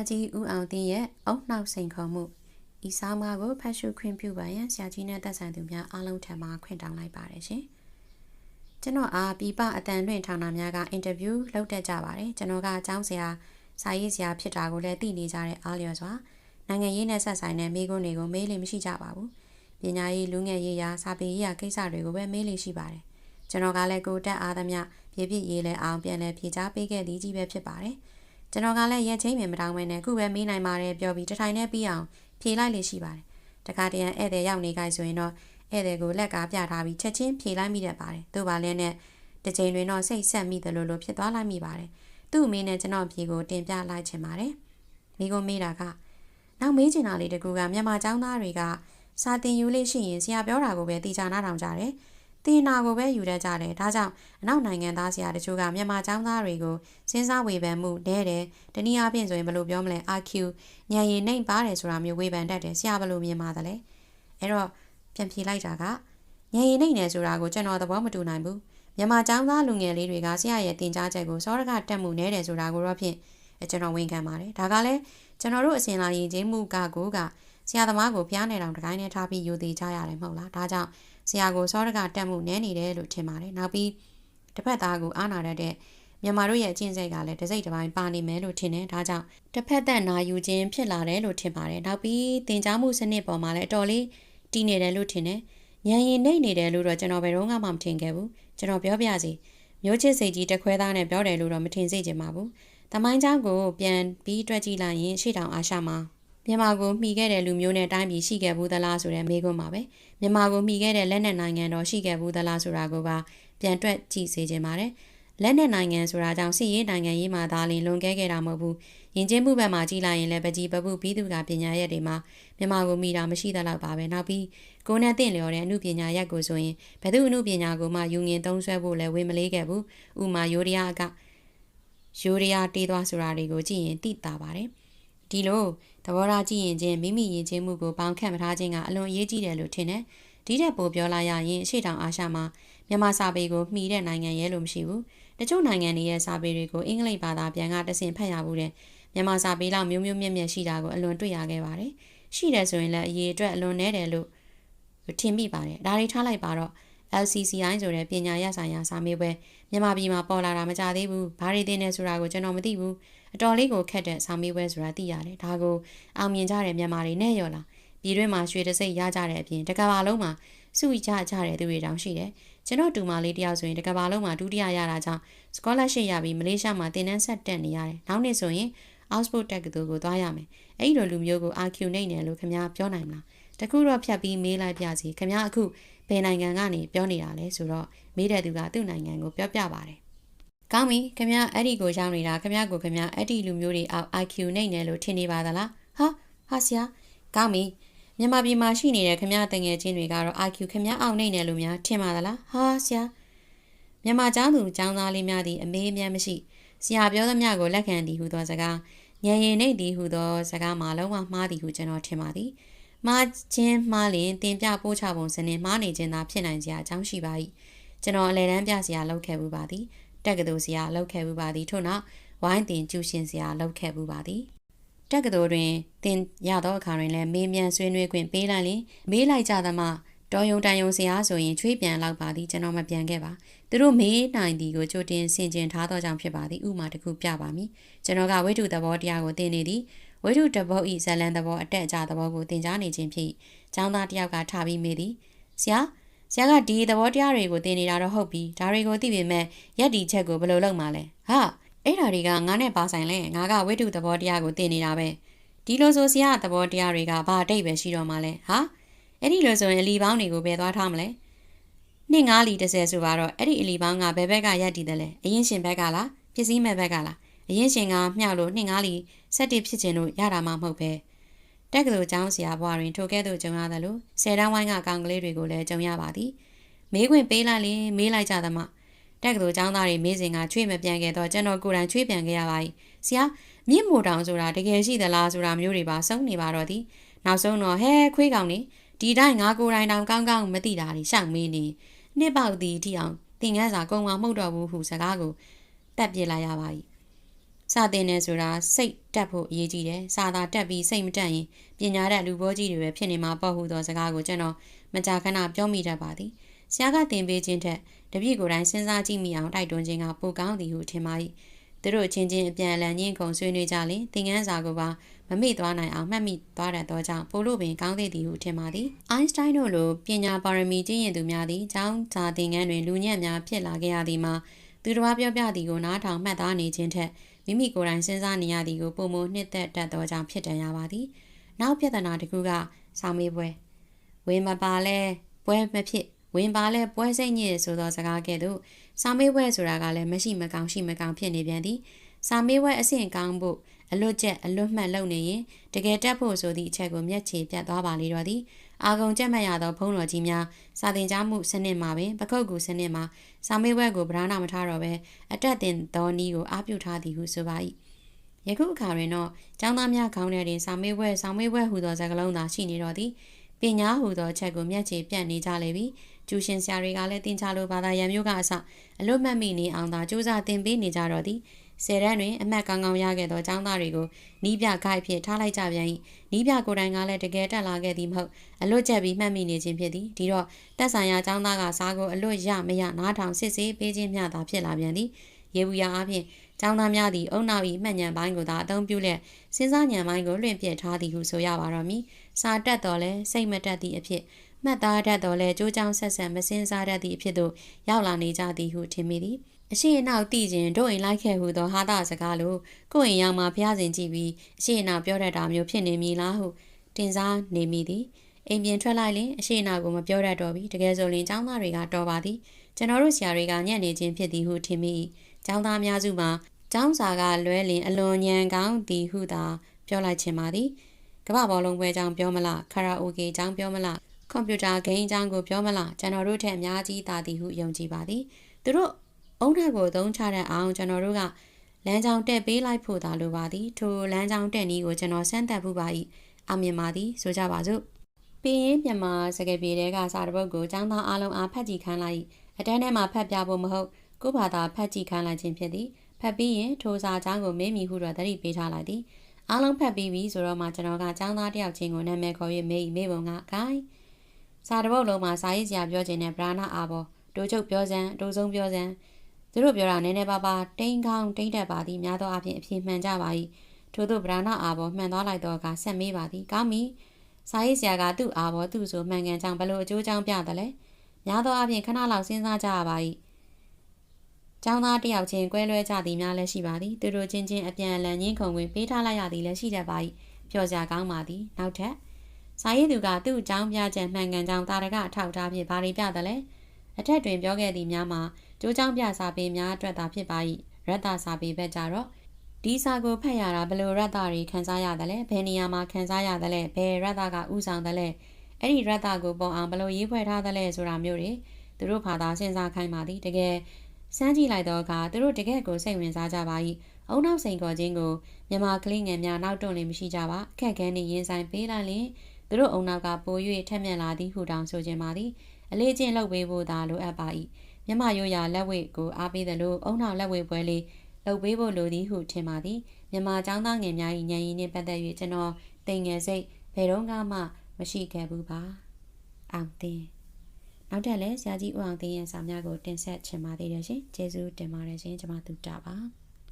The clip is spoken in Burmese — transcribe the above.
စာကြီးဦးအောင်တင်ရဲ့အုံနှောက်စိန်ခေါ်မှုဤဆောင်းပါးကိုဖတ်ရှုခွင့်ပြုပါရန်ဆရာကြီးနဲ့သက်ဆိုင်သူများအားလုံးထံမှခွင့်တောင်းလိုက်ပါတယ်ရှင်။ကျွန်တော်အားပြပအတန်လွင့်ထောင်နာများကအင်တာဗျူးလုပ်တတ်ကြပါတယ်။ကျွန်တော်ကအကြောင်းဆရာစာရေးဆရာဖြစ်တာကိုလည်းသိနေကြတဲ့အားလျော်စွာနိုင်ငံရေးနဲ့ဆက်ဆိုင်တဲ့မိကုန်းတွေကိုမေးလို့မရှိကြပါဘူး။ပညာရေးလူငယ်ရေးရာစာပေရေးရာကိစ္စတွေကိုပဲမေးလို့ရှိပါတယ်။ကျွန်တော်ကလည်းကိုတက်အားသမျှပြပြရေးလဲအောင်ပြန်လဲဖြေချပေးခဲ့သည်ကြီးပဲဖြစ်ပါတယ်။ ကျွန်တော်ကလည်းရက်ချင်းမြင်မတောင်းမနဲ့ခုပဲမေးနိုင်ပါတယ်ပြောပြီးတထိုင်နဲ့ပြီးအောင်ဖြေလိုက်လေရှိပါတယ်တခါတရံဧည့်သည်ရောက်နေကြဆိုရင်တော့ဧည့်သည်ကိုလက်ကားပြထားပြီးချက်ချင်းဖြေလိုက်မိတတ်ပါတယ်သူ့ပါလဲနဲ့တစ်ချိန်တွင်တော့စိတ်ဆက်မိတယ်လို့လို့ဖြစ်သွားလိုက်မိပါတယ်သူ့အမေနဲ့ကျွန်တော်ဖြေကိုတင်ပြလိုက်ချင်ပါတယ်မိကိုမေးတာကနောက်မေးချင်တာလေးတကူကမြန်မာចောင်းသားတွေကစာတင်ယူလေးရှိရင်ဆရာပြောတာကိုပဲတီချာနာထောင်ကြတယ် တင်နာကိုပဲယူတတ်ကြတယ်ဒါကြောင့်အနောက်နိုင်ငံသားဆရာတချို့ကမြန်မာចောင်းသားတွေကိုစဉ်းစားဝေဖန်မှုနဲတယ်တနည်းအားဖြင့်ဆိုရင်ဘယ်လိုပြောမလဲ RQ ညံရည်နှိမ်ပါတယ်ဆိုတာမျိုးဝေဖန်တတ်တယ်ဆရာဘယ်လိုမြင်ပါသလဲအဲ့တော့ပြန်ဖြေလိုက်တာကညံရည်နှိမ်နေဆိုတာကိုကျွန်တော်သဘောမတူနိုင်ဘူးမြန်မာចောင်းသားလူငယ်လေးတွေကဆရာရဲ့တင် जा ချက်ကိုစောရကတက်မှုနဲတယ်ဆိုတာကိုတော့ဖြင့်ကျွန်တော်ဝန်ခံပါတယ်ဒါကလည်းကျွန်တော်တို့အစင်လာရင်ချင်းမှုကကိုကဆရာသမားကိုဖျားနေတောင်တကိုင်းနဲ့ထားပြီးယူသေးကြရတယ်မဟုတ်လားဒါကြောင့် ဆရာကိုစောရကတက်မှုနည်းနေတယ်လို့ထင်ပါတယ်နောက်ပြီးတစ်ဖက်သားကိုအားနာတတ်တဲ့မြန်မာတို့ရဲ့အကျင့်စိတ်ကလည်းတစိမ့်တစ်ပိုင်းပါနေမယ်လို့ထင်တယ်ဒါကြောင့်တစ်ဖက်သက်နာယူခြင်းဖြစ်လာတယ်လို့ထင်ပါတယ်နောက်ပြီးသင် ကြားမှုစနစ်ပေါ်မှာလည်းအတော်လေးတည်နေတယ်လို့ထင်တယ်ညံရင်နှိမ့်နေတယ်လို့တော့ကျွန်တော်ဘယ်တော့မှမထင်ခဲ့ဘူးကျွန်တော်ပြောပြစီမျိုးချစ်စိတ်ကြီးတခွဲသားနဲ့ပြောတယ်လို့တော့မထင်စေချင်ပါဘူး။တမိုင်းเจ้าကိုပြန်ပြီးတွက်ကြည့်လိုက်ရင်ရှေ့တောင်အာရှမှာ မြန်မာကိုမှီခဲ့တဲ့လူမျိုးနဲ့တိုင်းပြည်ရှိခဲ့ဘူးသလားဆိုတဲ့မေးခွန်းပါပဲမြန်မာကိုမှီခဲ့တဲ့လက်နက်နိုင်ငံတော်ရှိခဲ့ဘူးသလားဆိုတာကိုပါပြန်တွက်ကြည့်စေချင်ပါတယ်လက်နက်နိုင်ငံဆိုတာကြောင့်စစ်ရေးနိုင်ငံရေးမှာသာလျှင်လွန်ကဲခဲ့တာမဟုတ်ဘူးယဉ်ကျေးမှုဘက်မှာကြည့်လိုက်ရင်လည်းပကြီးပပုပြီးသူကပညာရက်တွေမှာမြန်မာကိုမိတာမရှိသလောက်ပါပဲနောက်ပြီးကိုနဲ့တင့်လျော်တဲ့အမှုပညာရက်ကိုဆိုရင်ဘယ်သူအမှုပညာကိုမှယူငင်သုံးဆွဲဖို့လည်းဝေမလေးခဲ့ဘူးဥမာယိုရီးယားကယိုရီးယားတေးသွားဆိုတာတွေကိုကြည့်ရင်သိတာပါတယ်ဒီလို သဘောထားကြည့်ရင်ချင်းမိမိယဉ်ကျေးမှုကိုပေါင်းခန့်မထားခြင်းကအလွန်အရေးကြီးတယ်လို့ထင်တယ်။ဒီတဲ့ပိုပြောလာရရင်အရှိတောင်အာရှမှာမြန်မာစာပေကိုမှီတဲ့နိုင်ငံရဲလို့မရှိဘူး။တချို့နိုင်ငံတွေရဲ့စာပေတွေကိုအင်္ဂလိပ်ဘာသာပြန်ကတဆင်ဖတ်ရဘူးတဲ့။မြန်မာစာပေလောက်မျိုးမျိုးမြက်မြက်ရှိတာကိုအလွန်တွေ့ရခဲ့ပါတယ်။ရှိတယ်ဆိုရင်လည်းအရေးအတွက်အလွန်နဲတယ်လို့ထင်မိပါတယ်။ဒါတွေထားလိုက်ပါတော့ LCCI ဆိုတဲ့ပညာရပ်ဆိုင်ရာစာမေးပွဲမြန်မာပြည်မှာပေါ်လာတာမကြသေးဘူး။ဘာတွေသိနေဆိုတာကိုကျွန်တော်မသိဘူး။အတော်လေးကိုခက်တဲ့ဆောင်းမေးပွဲဆိုတာသိရတယ်ဒါကိုအောင်မြင်ကြတဲ့မြန်မာတွေနဲ့ရော်လာပြည်တွင်းမှာရွှေတစိမ့်ရကြတဲ့အပြင်တကဘာလုံးမှာစုဝေးကြကြတဲ့သူတွေတောင်ရှိတယ်ကျွန်တော်တူမလေးတယောက်ဆိုရင်တကဘာလုံးမှာဒုတိယရတာကြောင့် scholarship ရပြီးမလေးရှားမှာသင်တန်းဆက်တက်နေရတယ်နောက်နှစ်ဆိုရင် Oxford တက္ကသိုလ်ကိုသွားရမယ်အဲ့ဒီလိုလူမျိုးကို RQ နေတယ်လို့ခင်ဗျားပြောနိုင်မလား တခုတော့ဖြတ်ပြီးမေးလိုက်ပြစီခင်ဗျားအခုဘယ်နိုင်ငံကနေပြောနေတာလဲဆိုတော့မေးတဲ့သူကသူ့နိုင်ငံကိုပြောပြပါတယ်ကောင်းပြီခင်ဗျအဲ့ဒီကိုရောက်နေတာခင်ဗျကိုခင်ဗျအဲ့ဒီလူမျိုးတွေအောက် IQ နှိမ့်နေလို့ထင်နေပါသလားဟာဟာဆရာကောင်းပြီမြန်မာပြည်မှာရှိနေတဲ့ခင်ဗျတငယ်ချင်းတွေကတော့ IQ ခင်ဗျအောက်နှိမ့်နေလို့များထင်ပါသလားဟာဆရာမြန်မာကျောင်းသူကျောင်းသားလေးများသည်အမေးအမြတ်မရှိဆရာပြောသမျှကိုလက်ခံသည်ဟုသောစကားညံရင်နှိမ့်သည်ဟုသောစကားမှာလုံးဝမှားသည်ဟုကျွန်တော်ထင်ပါသည် မှားခြင်းမှားလျင်တင်ပြပို့ချပုံစနစ်မှားနေခြင်းသာဖြစ်နိုင်စရာအကြောင်းရှိပါ၏ကျွန်တော်အလဲတန်းပြစရာလုပ်ခဲ့မှုပါသည်တက္ကသိုလ်ဆရာလုပ်ခဲ့မှုပါသည်ထို့နောက်ဝိုင်းတင်ကျူရှင်ဆရာလုပ်ခဲ့မှုပါသည်တက္ကသိုလ်တွင်သင်ရသောအခါတွင်လည်းမေးမြန်းဆွေးနွေးခွင့်ပေးလိုက်ရင်မေးလိုက်ကြသမှတော်ယုံတန်ယုံဆရာဆိုရင်ချွေးပြန်လောက်ပါသည်ကျွန်တော်မပြန်ခဲ့ပါသူတို့မေးနိုင်သည်ကိုကြိုတင်ဆင်ကျင်ထားသောကြောင့်ဖြစ်ပါသည်ဥမာတစ်ခုပြပါမည်ကျွန်တော်ကဝိတုသဘောတရားကိုသင်နေသည် ဝိတုတဘောဤဇလန်သဘောအတက်အကျသဘောကိုသင်ကြားနေခြင်းဖြစ်ကျောင်းသားတယောက်ကထားပြီးမေးသည်ဆရာဆရာကဒီသဘောတရားတွေကိုသင်နေတာတော့ဟုတ်ပြီဒါတွေကိုသိပေမဲ့ရက်ဒီချက်ကိုဘယ်လိုလုပ်မှာလဲဟာအဲ့ဓာတွေကငါနဲ့ပါဆိုင်လဲငါကဝိတုသဘောတရားကိုသင်နေတာပဲဒီလိုဆိုဆရာသဘောတရားတွေကဘာအတိတ်ပဲရှိတော့မှလဲဟာအဲ့ဒီလိုဆိုရင်အလီပေါင်းတွေကိုဘယ်သွားထားမလဲနှစ်ငါးလီ30ဆိုပါတော့အဲ့ဒီအလီပေါင်းကဘယ်ဘက်ကရက်တည်တယ်လဲအရင်ရှင်ဘက်ကလားပစ္စည်းမဲ့ဘက်ကလားအရင်ရှင်ကမျှလို့နှစ်ငါးလီ 7ဖြစ်ခြင်းလို့ရတာမှမဟုတ်ပဲတက်ကလေးကျောင်းဆရာဘွားတွင်ထိုကဲ့သို့ကြုံရသလိုဆယ်တန်းဝိုင်းကကောင်ကလေးတွေကိုလည်းကြုံရပါသည်မေးခွင့်ပေးလိုက်ရင်မေးလိုက်ကြသမှတက်ကလေးကျောင်းသားတွေမေးစဉ်ကချွေမပြန်ခဲ့တော့ကျွန်တော်ကိုယ်တိုင်ချွေပြန်ခဲ့ရပါ၏ဆရာမြင့်မိုတောင်ဆိုတာတကယ်ရှိသလားဆိုတာမျိုးတွေပါစုံနေပါတော့သည်နောက်ဆုံးတော့ဟဲခွေးကောင်နေဒီတိုင်းငါကိုယ်တိုင်တောင်ကောင်းကောင်းမသိတာတွေရှောက်မေးနေနှစ်ပေါက်သည်ထိအောင်သင်ငန်းစာကုံမှာမှုတ်တော့ဘူးဟုစကားကိုတက်ပြစ်လိုက်ရပါ၏ စာသင်နေဆိုတာစိတ်တက်ဖို့အရေးကြီးတယ်စာသာတက်ပြီးစိတ်မတက်ရင်ပညာတတ်လူဘောကြီးတွေပဲဖြစ်နေမှာပေါ့ဟုသောစကားကိုကျွန်တော်မကြာခဏပြောမိတတ်ပါသည်ဆရာကသင်ပေးခြင်းထက်တပည့်ကိုယ်တိုင်စဉ်းစားကြည့်မိအောင်တိုက်တွန်းခြင်းကပိုကောင်းသည်ဟုထင်ပါ၏သူတို့ချင်းချင်းအပြန်အလှန်ညှင်းခုန်ဆွေးနွေးကြလင်သင်ခန်းစာကိုပါမမေ့သွားနိုင်အောင်မှတ်မိသွားတတ်သောကြောင့်ပို့လို့ပင်ကောင်းသေးသည်ဟုထင်ပါသည်အိုင်းစတိုင်းတို့လိုပညာပါရမီကျင့်ရင်သူများသည်ကျောင်းစာသင်ခန်းတွင်လူညံ့များဖြစ်လာခဲ့ရသည်မှာသူတော်ပြောပြသည်ကိုနားထောင်မှတ်သားနေခြင်းထက် မိမိကိုယ်တိုင်စဉ်းစားနေရသည်ကိုပုံမနှစ်သက်တတ်သောကြောင့်ဖြစ်တန်ရပါသည်နောက်ပြဿနာတစ်ခုကစာမေးပွဲဝင်းမပါလဲပွဲမဖြစ်ဝင်ပါလဲပွဲစိတ်ညစ်ဆိုသောစကားကဲ့သို့စာမေးပွဲဆိုတာကလည်းမရှိမကောင်းရှိမကောင်းဖြစ်နေပြန်သည်စာမေးပွဲအဆင့်ကောင်းဖို့ အလွတ်ကျက်အလွတ်မှတ်လုပ်နေရင်တကယ်တက်ဖို့ဆိုသည့်အချက်ကိုမျက်ခြေပြတ်သွားပါလေတော့သည်အာဂုံကျက်မှတ်ရသောဘုန်းတော်ကြီးများစာသင်ကြားမှုစနစ်မှာပင်ပခုတ်ကူစနစ်မှာစာမေးပွဲကိုဗราဏမထားတော့ပဲအတက်တင်သောနည်းကိုအားပြုထားသည်ဟုဆိုပါ၏ယခုအခါတွင်တော့ကျောင်းသားများခေါင်းထဲတွင်စာမေးပွဲစာမေးပွဲဟူသောစကားလုံးသာရှိနေတော့သည်ပညာဟူသောအချက်ကိုမျက်ခြေပြတ်နေကြလေပြီကျူရှင်ဆရာတွေကလည်းတင်ချလို့ဘာသာရံမျိုးကအစအလွတ်မှတ်မိနေအောင်သာစူးစမ်းသင်ပေးနေကြတော့သည် ဆယ်တန်းတွင်အမှတ်ကောင်းကောင်းရခဲ့သောចောင်းသားတွေကိုနီးပြခိုက်ဖြစ်ထားလိုက်ကြပြန်၏နီးပြကိုယ်တိုင်ကလည်းတကယ်တက်လာခဲ့သည်မဟုတ်အလွတ်ကျက်ပြီးမှတ်မိနေခြင်းဖြစ်သည်ဒီတော့တက်ဆိုင်ရာចောင်းသားကစားကိုအလွတ်ရမရနားထောင်စစ်ဆေးပေးခြင်းမျှသာဖြစ်လာပြန်သည်ရေဘူးရအားဖြင့်ចောင်းသားများသည်အုံနောက်၏မှတ်ဉဏ်ပိုင်းကိုသာအသုံးပြုလက်စဉ်းစားဉဏ်ပိုင်းကိုလွင့်ပြစ်ထားသည်ဟုဆိုရပါတော့မည်စာတက်တော်လဲစိတ်မတက်သည့်အဖြစ်မှတ်သားတတ်တော်လဲကြိုးကြောင်ဆက်ဆက်မစင်စားတတ်သည့်အဖြစ်သို့ရောက်လာနေကြသည်ဟုထင်မိသည် အရှိအနောက်တည်ခြင်းတို့အိမ်လိုက်ခဲ့ဟုသောဟာတာစကားလိုကိုယ်အိမ်ရောက်မှဖျားစဉ်ကြည့်ပြီးအရှိအနောက်ပြောတတ်တာမျိုးဖြစ်နေမည်လားဟုတင်စားနေမိသည်အိမ်ပြင်ထွက်လိုက်ရင်အရှိအနောက်ကိုမပြောတတ်တော့ပြီတကယ်ဆိုရင်ចောင်းသားတွေကတော်ပါသည်ကျွန်တော်တို့ဆရာတွေကညံ့နေခြင်းဖြစ်သည်ဟုထင်မိចောင်းသားများစုမှာចောင်းစာကလွဲလင်အလွန်ညံကောင်းသည်ဟုသာပြောလိုက်ခြင်းပါသည်ကမ္ဘာဘောလုံးပွဲအကြောင်းပြောမလားခရာအိုကေအကြောင်းပြောမလားကွန်ပျူတာဂိမ်းအကြောင်းကိုပြောမလားကျွန်တော်တို့ထက်အများကြီးသာသည်ဟုယုံကြည်ပါသည်သူတို့ အုံထက်ကိုသုံးချတဲ့အောင်ကျွန်တော်တို့ကလမ်းကြောင်းတက်ပေးလိုက်ဖို့သာလိုပါသည်ထိုလမ်းကြောင်းတက်နည်းကိုကျွန်တော်စမ်းသပ်ဖို့ပါ၏အောင်မြင်ပါသည်ဆိုကြပါစို့ပင်ရင်မြန်မာစကားပြေတဲကစာတပုတ်ကိုចောင်းသားအလုံးအားဖတ်ကြည့်ခိုင်းလိုက်အတန်းထဲမှာဖတ်ပြဖို့မဟုတ်ကို့ဘာသာဖတ်ကြည့်ခိုင်းလိုက်ခြင်းဖြစ်သည်ဖတ်ပြီးရင်ထိုစာကြောင်းကိုမေးမိဟုတော့သတိပေးထားလိုက်သည်အားလုံးဖတ်ပြီးပြီဆိုတော့မှကျွန်တော်ကចောင်းသားတယောက်ချင်းကိုနာမည်ခေါ်၍မေးမေးပုံကဂိုင်းစာတပုတ်လုံးမှာစာရေးစရာပြောခြင်းနဲ့ဗราဏအာဘောတိုးချုပ်ပြောစမ်းတိုးဆုံးပြောစမ်း သူတို့ပြောတာနည်းနည်းပါးပါးတိန်ကောင်းတိန်တက်ပါသည်များသောအားဖြင့်အပြည့်မှန်ကြပါ၏ထို့သောဗราဏအာဘောမှန်သွားလိုက်တော့ကဆက်မေးပါသည်ကောင်းပြီစာရေးစရာကသူ့အာဘောသူ့ဆိုမှန်ကန်ကြောင်ဘလို့အကျိုးကြောင့်ပြတယ်လဲများသောအားဖြင့်ခဏလောက်စဉ်းစားကြရပါ၏ကျောင်းသားတယောက်ချင်းကွဲလွဲကြသည်များလည်းရှိပါသည်သူတို့ချင်းချင်းအပြန်အလှန်ညှင်းခုန်ဝင်ပေးထားလိုက်ရသည်လည်းရှိတတ်ပါ၏ပျော်စရာကောင်းပါသည်နောက်ထပ်စာရေးသူကသူ့အကြောင်းပြချက်မှန်ကန်ကြောင်တာရကအထောက်အထားဖြင့်ဗာရီပြတယ်လဲအထက်တွင်ပြောခဲ့သည်များမှာ ကျိုးချောင်းပြစာပေများအတွက်သာဖြစ်ပါ၏ရတ္တစာပေဘက်ကြတော့ဒီစာကိုဖတ်ရတာဘယ်လိုရတ္တတွေခန်းစားရတယ်လဲဘယ်နေရာမှာခန်းစားရတယ်လဲဘယ်ရတ္တကဥဆောင်တယ်လဲအဲ့ဒီရတ္တကိုပုံအောင်ဘယ်လိုရေးဖွဲ့ထားတယ်လဲဆိုတာမျိုးတွေသူတို့ဘာသာစဉ်းစားခိုင်းပါသည်တကယ်စမ်းကြည့်လိုက်တော့ကသူတို့တကယ်ကိုစိတ်ဝင်စားကြပါ၏အုံနောက်စိန်ခေါ်ခြင်းကိုမြန်မာကလေးငယ်များနောက်တွန့်နေမရှိကြပါအခက်ခဲနေရင်ဆိုင်ပေးလိုက်ရင်သူတို့အုံနောက်ကပို၍ထက်မြက်လာသည်ဟူတောင်ဆိုခြင်းပါသည်အလေးချင်းလုပ်ပေးဖို့သာလိုအပ်ပါ၏ မြမရိုးရာလက်ဝဲကိုအားပေးသလိုအုံနောက်လက်ဝဲပွဲလေးလုပ်ပေးဖို့လိုသည်ဟုထင်ပါသည်မြမចောင်းသားငယ်များ၏ညံရည်နှင့်ပတ်သက်၍ကျွန်တော်တိမ်ငယ်စိတ်ဘယ်တော့မှမရှိခဲ့ဘူးပါအောင်တင်နောက်ထပ်လည်းဆရာကြီးဦးအောင်သိန်းရဲ့စာများကိုတင်ဆက်ချင်ပါသေးတယ်ရှင်ကျေးဇူးတင်ပါတယ်ရှင်ကျွန်မသူတာပါ